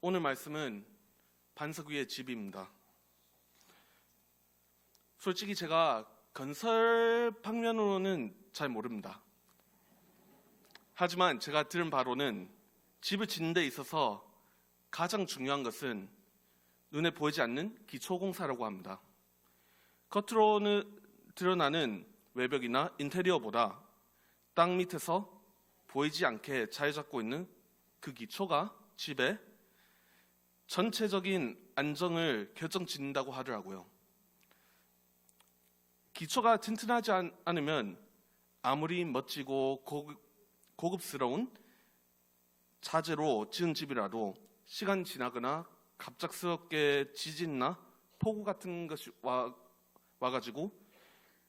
오늘 말씀은 반석 위의 집입니다. 솔직히 제가 건설 방면으로는 잘 모릅니다. 하지만 제가 들은 바로는 집을 짓는 데 있어서 가장 중요한 것은 눈에 보이지 않는 기초공사라고 합니다. 겉으로는 드러나는 외벽이나 인테리어보다 땅 밑에서 보이지 않게 자리 잡고 있는 그 기초가 집의 전체적인 안정을 결정짓는다고 하더라고요. 기초가 튼튼하지 않- 않으면 아무리 멋지고 고급, 고급 스러운 자재로 지은 집이라도 시간 지나거나 갑작스럽게 지진이나 폭우 같은 것이 와, 와가지고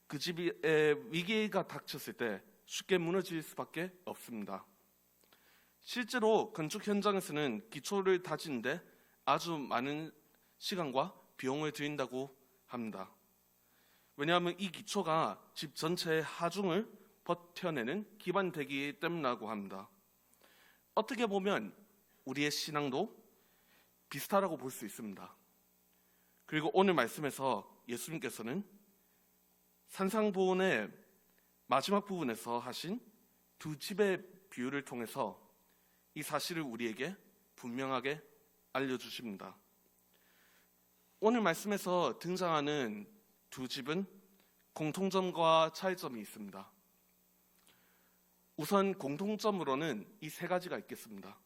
그 집에 위기가 닥쳤을 때 쉽게 무너질 수밖에 없습니다. 실제로 건축 현장에서는 기초를 다지는데 아주 많은 시간과 비용을 들인다고 합니다. 왜냐하면 이 기초가 집 전체의 하중을 버텨내는 기반이 되기 때문이라고 합니다. 어떻게 보면 우리의 신앙도 비슷하다고 볼 수 있습니다. 그리고 오늘 말씀에서 예수님께서는 산상보훈의 마지막 부분에서 하신 두 집의 비유를 통해서 이 사실을 우리에게 분명하게 알려주십니다. 오늘 말씀에서 등장하는 두 집은 공통점과 차이점이 있습니다. 우선 공통점으로는 이 세 가지가 있겠습니다.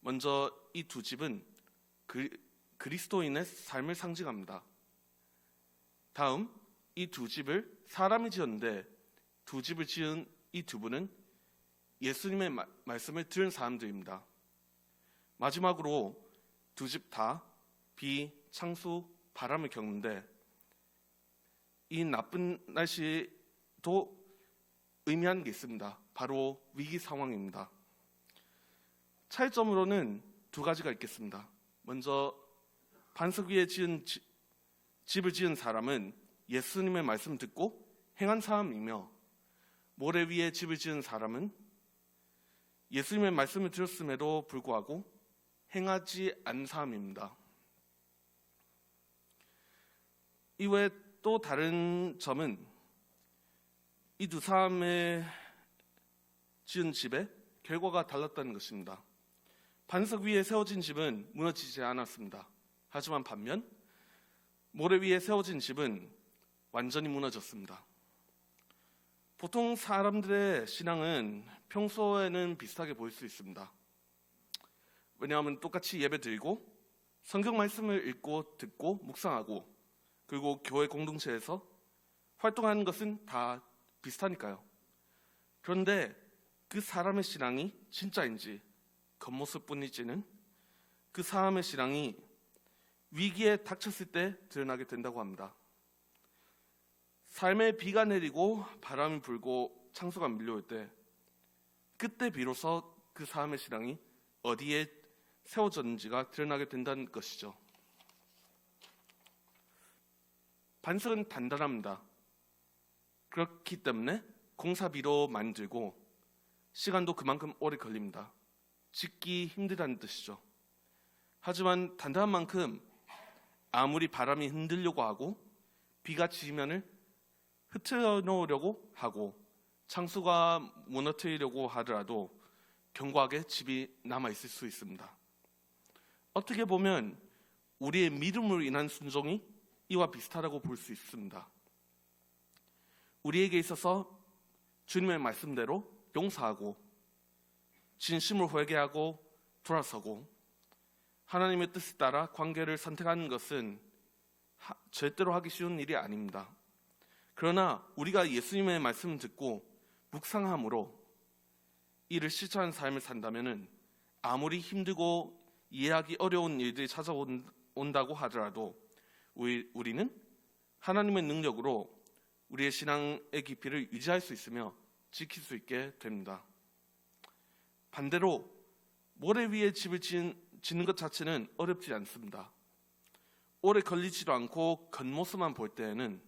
먼저 이 두 집은 그, 그리스도인의 삶을 상징합니다. 다음 이 두 집을 사람이 지었는데 두 집을 지은 이 두 분은 예수님의 마- 말씀을 들은 사람들입니다. 마지막으로 두 집 다 비, 창수, 바람을 겪는데 이 나쁜 날씨도 의미하는 게 있습니다. 바로 위기 상황입니다. 차이점으로는 두 가지가 있겠습니다. 먼저 반석 위에 지은 지- 집을 지은 사람은 예수님의 말씀 듣고 행한 사람이며 모래 위에 집을 지은 사람은 예수님의 말씀을 들었음에도 불구하고 행하지 않은 사람입니다. 이외에 또 다른 점은 이 두 사람의 지은 집의 결과가 달랐다는 것입니다. 반석 위에 세워진 집은 무너지지 않았습니다. 하지만 반면 모래 위에 세워진 집은 완전히 무너졌습니다. 보통 사람들의 신앙은 평소에는 비슷하게 보일 수 있습니다. 왜냐하면 똑같이 예배 드리고 성경 말씀을 읽고 듣고 묵상하고 그리고 교회 공동체에서 활동하는 것은 다 비슷하니까요. 그런데 그 사람의 신앙이 진짜인지 겉모습뿐이지는 그 사람의 신앙이 위기에 닥쳤을 때 드러나게 된다고 합니다. 삶에 비가 내리고 바람이 불고 창수가 밀려올 때 그때 비로소 그 사람의 신앙이 어디에 세워졌는지가 드러나게 된다는 것이죠. 반석은 단단합니다. 그렇기 때문에 공사비로 만들고 시간도 그만큼 오래 걸립니다. 짓기 힘들다는 뜻이죠. 하지만 단단한 만큼 아무리 바람이 흔들려고 하고 비가 지면을 흐트러 놓으려고 하고 창수가 무너뜨리려고 하더라도 견고하게 집이 남아 있을 수 있습니다. 어떻게 보면 우리의 믿음으로 인한 순종이 이와 비슷하다고 볼 수 있습니다. 우리에게 있어서 주님의 말씀대로 용서하고 진심으로 회개하고 돌아서고 하나님의 뜻에 따라 관계를 선택하는 것은 하- 절대로 하기 쉬운 일이 아닙니다. 그러나 우리가 예수님의 말씀을 듣고 묵상함으로 이를 실천하는 삶을 산다면은 아무리 힘들고 이해하기 어려운 일들이 찾아온다고 하더라도 우리, 우리는 하나님의 능력으로 우리의 신앙의 깊이를 유지할 수 있으며 지킬 수 있게 됩니다. 반대로 모래 위에 집을 지은, 짓는 것 자체는 어렵지 않습니다. 오래 걸리지도 않고 겉모습만 볼 때에는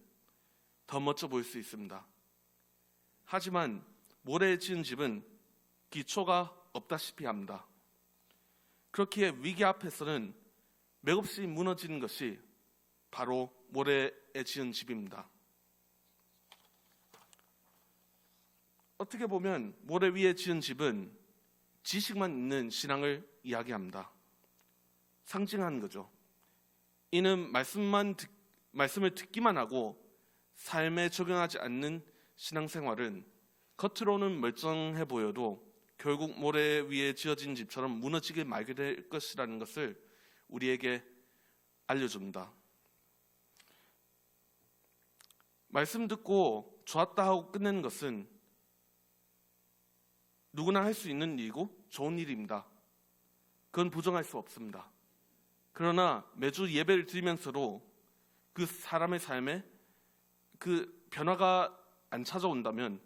더 멋져 보일 수 있습니다. 하지만 모래에 지은 집은 기초가 없다시피 합니다. 그렇기에 위기 앞에서는 맥없이 무너지는 것이 바로 모래에 지은 집입니다. 어떻게 보면 모래 위에 지은 집은 지식만 있는 신앙을 이야기합니다. 상징하는 거죠. 이는 말씀만 듣, 말씀을 듣기만 하고 삶에 적용하지 않는 신앙생활은 겉으로는 멀쩡해 보여도 결국 모래 위에 지어진 집처럼 무너지게 말게 될 것이라는 것을 우리에게 알려줍니다. 말씀 듣고 좋았다 하고 끝내는 것은 누구나 할 수 있는 일이고 좋은 일입니다. 그건 부정할 수 없습니다. 그러나 매주 예배를 드리면서도 그 사람의 삶에 그 변화가 안 찾아온다면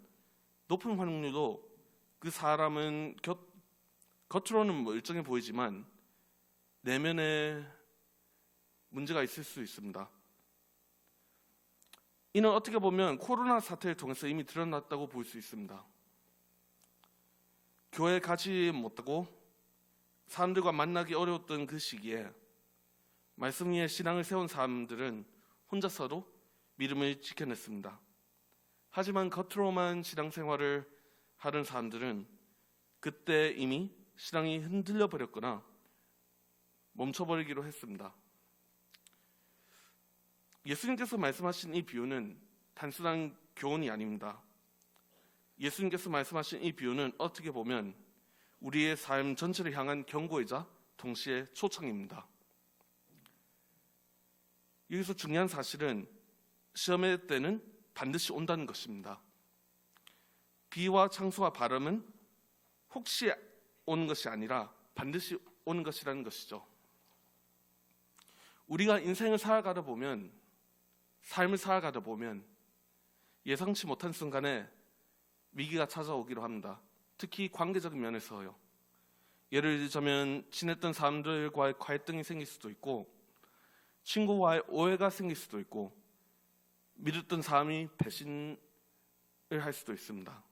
높은 확률로 그 사람은 곁, 겉으로는 멀쩡해 보이지만 내면에 문제가 있을 수 있습니다. 이는 어떻게 보면 코로나 사태를 통해서 이미 드러났다고 볼 수 있습니다. 교회 가지 못하고 사람들과 만나기 어려웠던 그 시기에 말씀 위에 신앙을 세운 사람들은 혼자서도 믿음을 지켜냈습니다. 하지만 겉으로만 신앙생활을 하는 사람들은 그때 이미 신앙이 흔들려 버렸거나 멈춰버리기로 했습니다. 예수님께서 말씀하신 이 비유는 단순한 교훈이 아닙니다. 예수님께서 말씀하신 이 비유는 어떻게 보면 우리의 삶 전체를 향한 경고이자 동시에 초청입니다. 여기서 중요한 사실은 시험의 때는 반드시 온다는 것입니다. 비와 창수와 바람은 혹시 오는 것이 아니라 반드시 오는 것이라는 것이죠. 우리가 인생을 살아가다 보면 삶을 살아가다 보면 예상치 못한 순간에 위기가 찾아오기로 합니다. 특히 관계적인 면에서요. 예를 들자면 친했던 사람들과의 갈등이 생길 수도 있고 친구와의 오해가 생길 수도 있고 믿었던 사람이 배신을 할 수도 있습니다.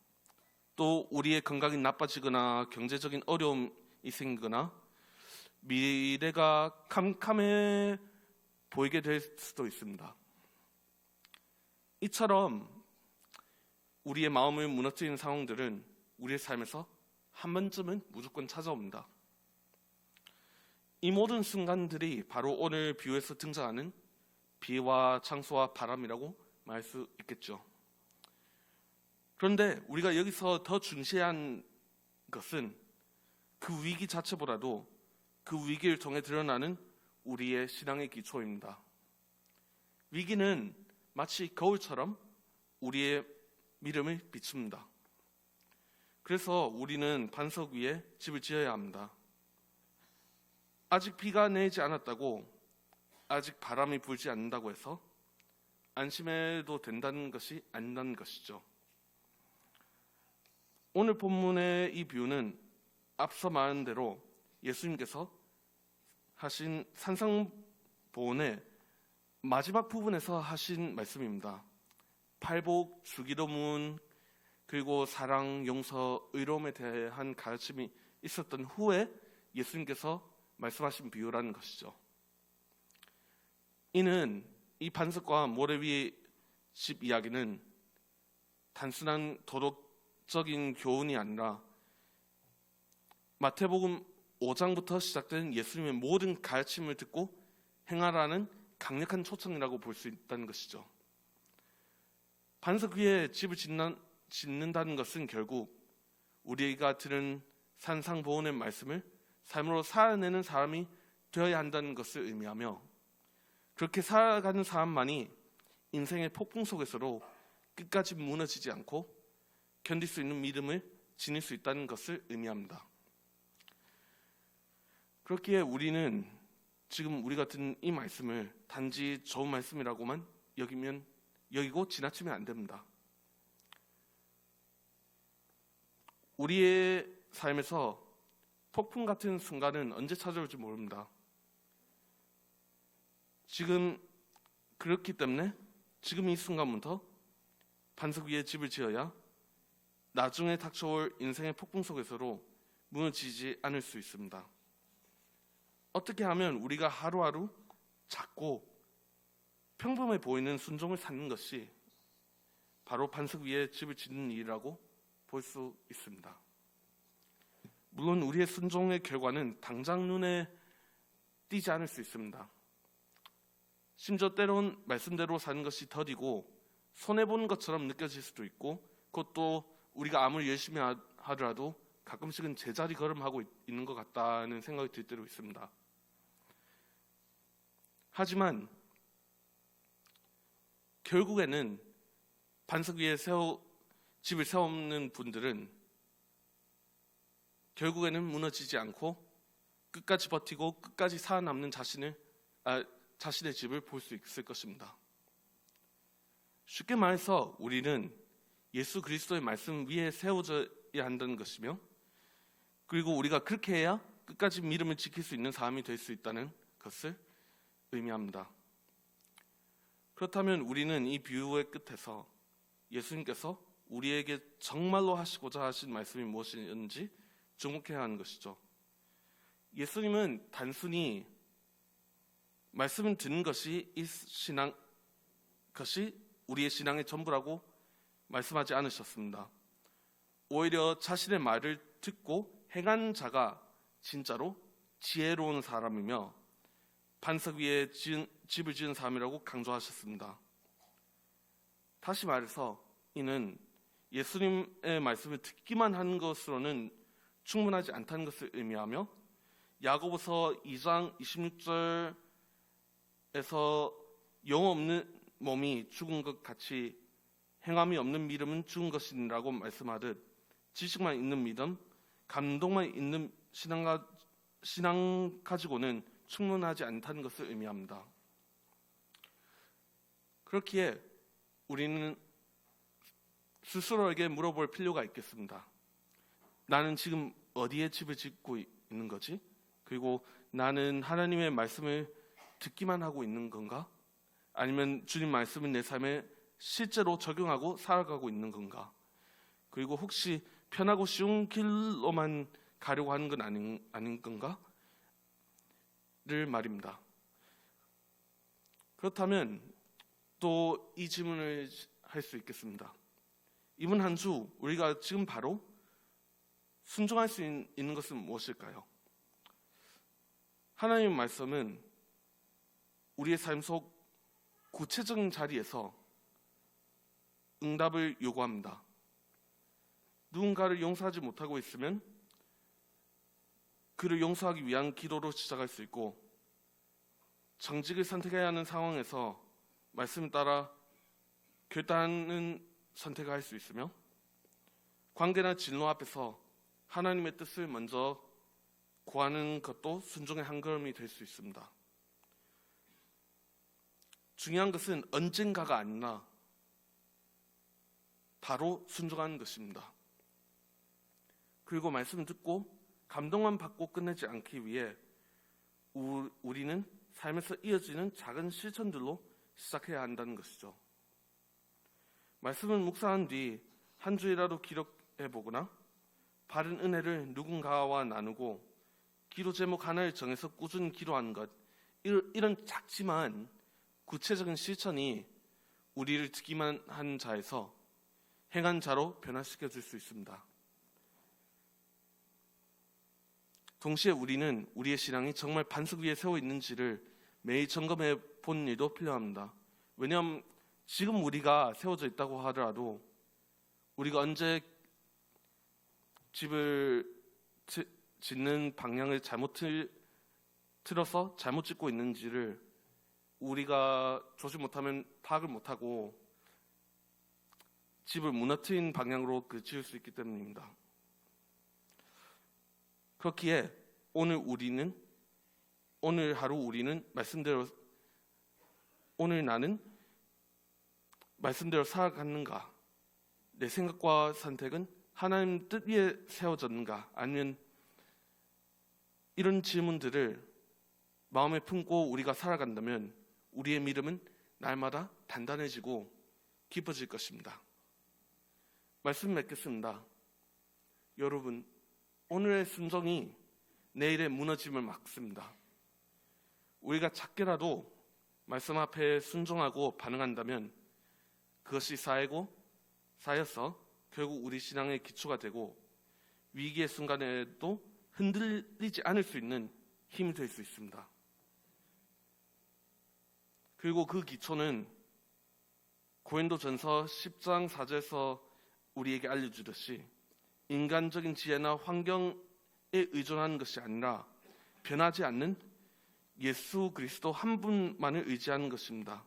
또 우리의 건강이 나빠지거나 경제적인 어려움이 생기거나 미래가 캄캄해 보이게 될 수도 있습니다. 이처럼 우리의 마음을 무너뜨리는 상황들은 우리의 삶에서 한 번쯤은 무조건 찾아옵니다. 이 모든 순간들이 바로 오늘 비유에서 등장하는 비와 창수와 바람이라고 말할 수 있겠죠. 그런데 우리가 여기서 더 중시한 것은 그 위기 자체보다도 그 위기를 통해 드러나는 우리의 신앙의 기초입니다. 위기는 마치 거울처럼 우리의 믿음을 비춥니다. 그래서 우리는 반석 위에 집을 지어야 합니다. 아직 비가 내리지 않았다고 아직 바람이 불지 않는다고 해서 안심해도 된다는 것이 아니라는 것이죠. 오늘 본문의 이 비유는 앞서 말한 대로 예수님께서 하신 산상보훈의 마지막 부분에서 하신 말씀입니다. 팔복, 주기도문, 그리고 사랑, 용서, 의로움에 대한 가르침이 있었던 후에 예수님께서 말씀하신 비유라는 것이죠. 이는 이 반석과 모래 위의 집 이야기는 단순한 도덕 적인 교훈이 아니라 마태복음 5장부터 시작된 예수님의 모든 가르침을 듣고 행하라는 강력한 초청이라고 볼 수 있다는 것이죠. 반석 위에 집을 짓는, 짓는다는 것은 결국 우리가 들은 산상보훈의 말씀을 삶으로 살아내는 사람이 되어야 한다는 것을 의미하며 그렇게 살아가는 사람만이 인생의 폭풍 속에서도 끝까지 무너지지 않고 견딜 수 있는 믿음을 지닐 수 있다는 것을 의미합니다. 그렇기에 우리는 지금 우리가 듣는 이 말씀을 단지 좋은 말씀이라고만 여기면 여기고 지나치면 안 됩니다. 우리의 삶에서 폭풍 같은 순간은 언제 찾아올지 모릅니다. 지금 그렇기 때문에 지금 이 순간부터 반석 위에 집을 지어야 나중에 닥쳐올 인생의 폭풍 속에서도 무너지지 않을 수 있습니다. 어떻게 하면 우리가 하루하루 작고 평범해 보이는 순종을 쌓는 것이 바로 반석 위에 집을 짓는 일이라고 볼 수 있습니다. 물론 우리의 순종의 결과는 당장 눈에 띄지 않을 수 있습니다. 심지어 때론 말씀대로 사는 것이 더디고 손해 보는 것처럼 느껴질 수도 있고 그것도 우리가 아무리 열심히 하- 하더라도 가끔씩은 제자리 걸음하고 있- 있는 것 같다는 생각이 들 때도 있습니다. 하지만 결국에는 반석 위에 세워 집을 세우는 분들은 결국에는 무너지지 않고 끝까지 버티고 끝까지 살아남는 자신을 아, 자신의 집을 볼 수 있을 것입니다. 쉽게 말해서 우리는 예수 그리스도의 말씀 위에 세워져야 한다는 것이며 그리고 우리가 그렇게 해야 끝까지 믿음을 지킬 수 있는 사람이 될 수 있다는 것을 의미합니다. 그렇다면 우리는 이 비유의 끝에서 예수님께서 우리에게 정말로 하시고자 하신 말씀이 무엇인지 주목해야 하는 것이죠. 예수님은 단순히 말씀을 듣는 것이 이 신앙 것이 우리의 신앙의 전부라고 말씀하지 않으셨습니다. 오히려 자신의 말을 듣고 행한 자가 진짜로 지혜로운 사람이며 반석 위에 지은, 집을 지은 사람이라고 강조하셨습니다. 다시 말해서 이는 예수님의 말씀을 듣기만 하는 것으로는 충분하지 않다는 것을 의미하며 야고보서 2장 26절에서 영 없는 몸이 죽은 것 같이 행함이 없는 믿음은 죽은 것이라고 말씀하듯 지식만 있는 믿음, 감동만 있는 신앙, 가, 신앙 가지고는 충분하지 않다는 것을 의미합니다. 그렇기에 우리는 스스로에게 물어볼 필요가 있겠습니다. 나는 지금 어디에 집을 짓고 있는 거지? 그리고 나는 하나님의 말씀을 듣기만 하고 있는 건가? 아니면 주님 말씀을 내 삶에 실제로 적용하고 살아가고 있는 건가? 그리고 혹시 편하고 쉬운 길로만 가려고 하는 건 아닌, 아닌 건가? 를 말입니다. 그렇다면 또 이 질문을 할 수 있겠습니다. 이번 한 주 우리가 지금 바로 순종할 수 있- 있는 것은 무엇일까요? 하나님의 말씀은 우리의 삶 속 구체적인 자리에서 응답을 요구합니다. 누군가를 용서하지 못하고 있으면 그를 용서하기 위한 기도로 시작할 수 있고 정직을 선택해야 하는 상황에서 말씀에 따라 결단은 선택을 할수 있으며 관계나 진로 앞에서 하나님의 뜻을 먼저 구하는 것도 순종의 한 걸음이 될 수 있습니다. 중요한 것은 언젠가가 아니라 바로 순종하는 것입니다. 그리고 말씀 듣고 감동만 받고 끝내지 않기 위해 우- 우리는 삶에서 이어지는 작은 실천들로 시작해야 한다는 것이죠. 말씀을 묵상한 뒤 한 주일이라도 기록해 보거나 바른 은혜를 누군가와 나누고 기도 제목 하나를 정해서 꾸준히 기도하는 것 이런 작지만 구체적인 실천이 우리를 듣기만 한 자에서 행한 자로 변화시켜 줄 수 있습니다. 동시에 우리는 우리의 신앙이 정말 반석 위에 세워 있는지를 매일 점검해 보는 일도 필요합니다. 왜냐하면 지금 우리가 세워져 있다고 하더라도 우리가 언제 집을 지- 짓는 방향을 잘못 틀, 틀어서 잘못 짓고 있는지를 우리가 조심 못하면 파악을 못하고 집을 무너뜨린 방향으로 그 지을 수 있기 때문입니다. 그렇기에 오늘 우리는 오늘 하루 우리는 말씀대로 오늘 나는 말씀대로 살아갔는가? 내 생각과 선택은 하나님 뜻 위에 세워졌는가? 아니면 이런 질문들을 마음에 품고 우리가 살아간다면 우리의 믿음은 날마다 단단해지고 깊어질 것입니다. 말씀 맺겠습니다. 여러분, 오늘의 순종이 내일의 무너짐을 막습니다. 우리가 작게라도 말씀 앞에 순종하고 반응한다면 그것이 쌓이고 쌓여서 결국 우리 신앙의 기초가 되고 위기의 순간에도 흔들리지 않을 수 있는 힘이 될 수 있습니다. 그리고 그 기초는 고린도 전서 10장 4절에서 우리에게 알려주듯이 인간적인 지혜나 환경에 의존하는 것이 아니라 변하지 않는 예수 그리스도 한 분만을 의지하는 것입니다.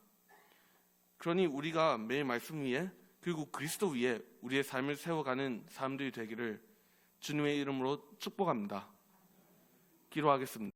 그러니 우리가 매일 말씀 위에 그리고 그리스도 위에 우리의 삶을 세워가는 사람들이 되기를 주님의 이름으로 축복합니다. 기도하겠습니다.